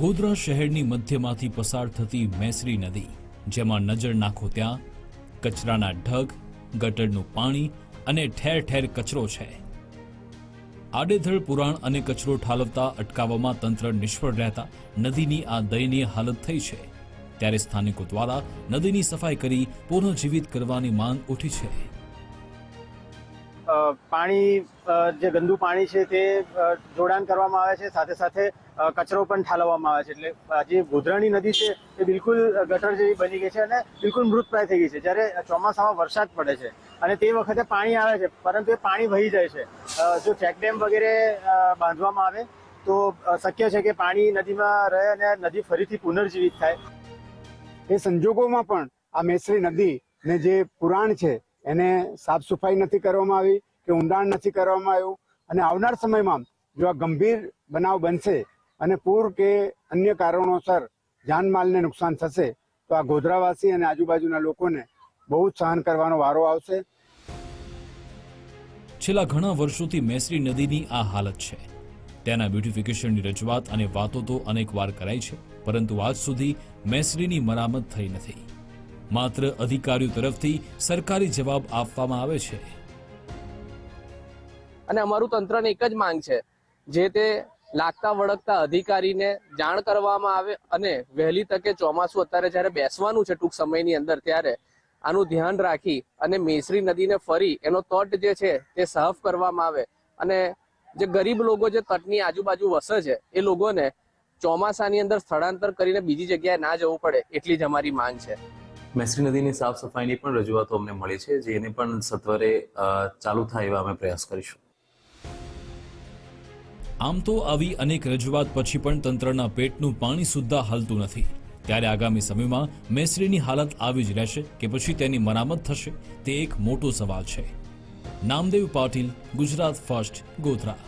ગોધરા શહેરની મધ્યમાંથી પસાર થતી મેસરી નદી, જેમાં નજર નાખો ત્યાં કચરાના ઢગ, ગટરનું પાણી અને ઠેર ઠેર કચરો છે. આડેધડ પુરાણ અને કચરો ઠાલવતા અટકાવવામાં તંત્ર નિષ્ફળ રહેતા નદીની આ દયનીય હાલત થઈ છે. ત્યારે સ્થાનિકો દ્વારા નદીની સફાઈ કરી પુનઃજીવિત કરવાની માંગ ઉઠી છે. પાણી જે ગંદુ પાણી છે તે જોડાણ કરવામાં આવે છે. સાથે સાથે કચરો પણ ઠાલવવામાં આવે છે. એટલે જે ગોધરાની નદી છે એ બિલકુલ ગટર જેવી બની ગઈ છે અને બિલકુલ મૃતપ્રાય થઈ ગઈ છે. જ્યારે ચોમાસામાં વરસાદ પડે છે અને તે વખતે પાણી આવે છે, પરંતુ એ પાણી વહી જાય છે. જો ચેકડેમ વગેરે બાંધવામાં આવે, તો શક્ય છે કે પાણી નદીમાં રહે અને નદી ફરીથી પુનર્જીવિત થાય. એ સંજોગોમાં પણ આ મેસરી નદી ને જે પુરાણ છે એને સાફ સફાઈ નથી કરવામાં આવી, કે ઊંડાણ નથી કરવામાં આવ્યું. અને આવનાર સમયમાં જો આ ગંભીર બનાવ બનશે અને પૂર કે અન્ય કારણોસર જાનમાલને નુકસાન થશે, તો આ ગોધરાવાસી અને આજુબાજુના લોકોને બહુ જ સહન કરવાનો વારો આવશે. છેલ્લા ઘણા વર્ષોથી મેસરી નદીની આ હાલત છે. તેના બ્યુટિફિકેશનની રજૂઆત અને વાતો તો અનેકવાર કરાઈ છે, પરંતુ આજ સુધી મેસરીની મરામત થઈ નથી. માત્ર અધિકારીઓ તરફથી સરકારી જવાબ આપવામાં આવે છે. અને અમારું તંત્રને એક જ માંગ છે, જે તે લાગતા વળગતા અધિકારીને જાણ કરવામાં આવે અને વહેલી તકે ચોમાસું અત્યારે જ્યારે બેસવાનું છે ટૂંક સમયની અંદર ત્યારે આનું ધ્યાન રાખી અને મેસરી નદીને ફરી એનો તટ જે છે તે સાફ કરવામાં આવે અને જે ગરીબ લોકો જે તટની આજુબાજુ વસે છે એ લોકોને ચોમાસાની અંદર સ્થળાંતર કરીને બીજી જગ્યાએ ના જવું પડે એટલી જ અમારી માંગ છે. મેસરી નદીની સાફ સફાઈની પણ રજૂઆતો અમને મળી છે જેને પણ સત્વરે ચાલુ થાય એવા અમે પ્રયાસ કરીશું. આમ તો આવી અનેક રજૂઆત પછી પણ તંત્રના પેટનું પાણી સુદ્ધા હાલતું નથી. ત્યારે આગામી સમયમાં મેસરીની હાલત આવી જ રહેશે કે પછી તેની મરામત થશે, તે એક મોટો સવાલ છે. નામદેવ પાટીલ, ગુજરાત ફર્સ્ટ, ગોધરા.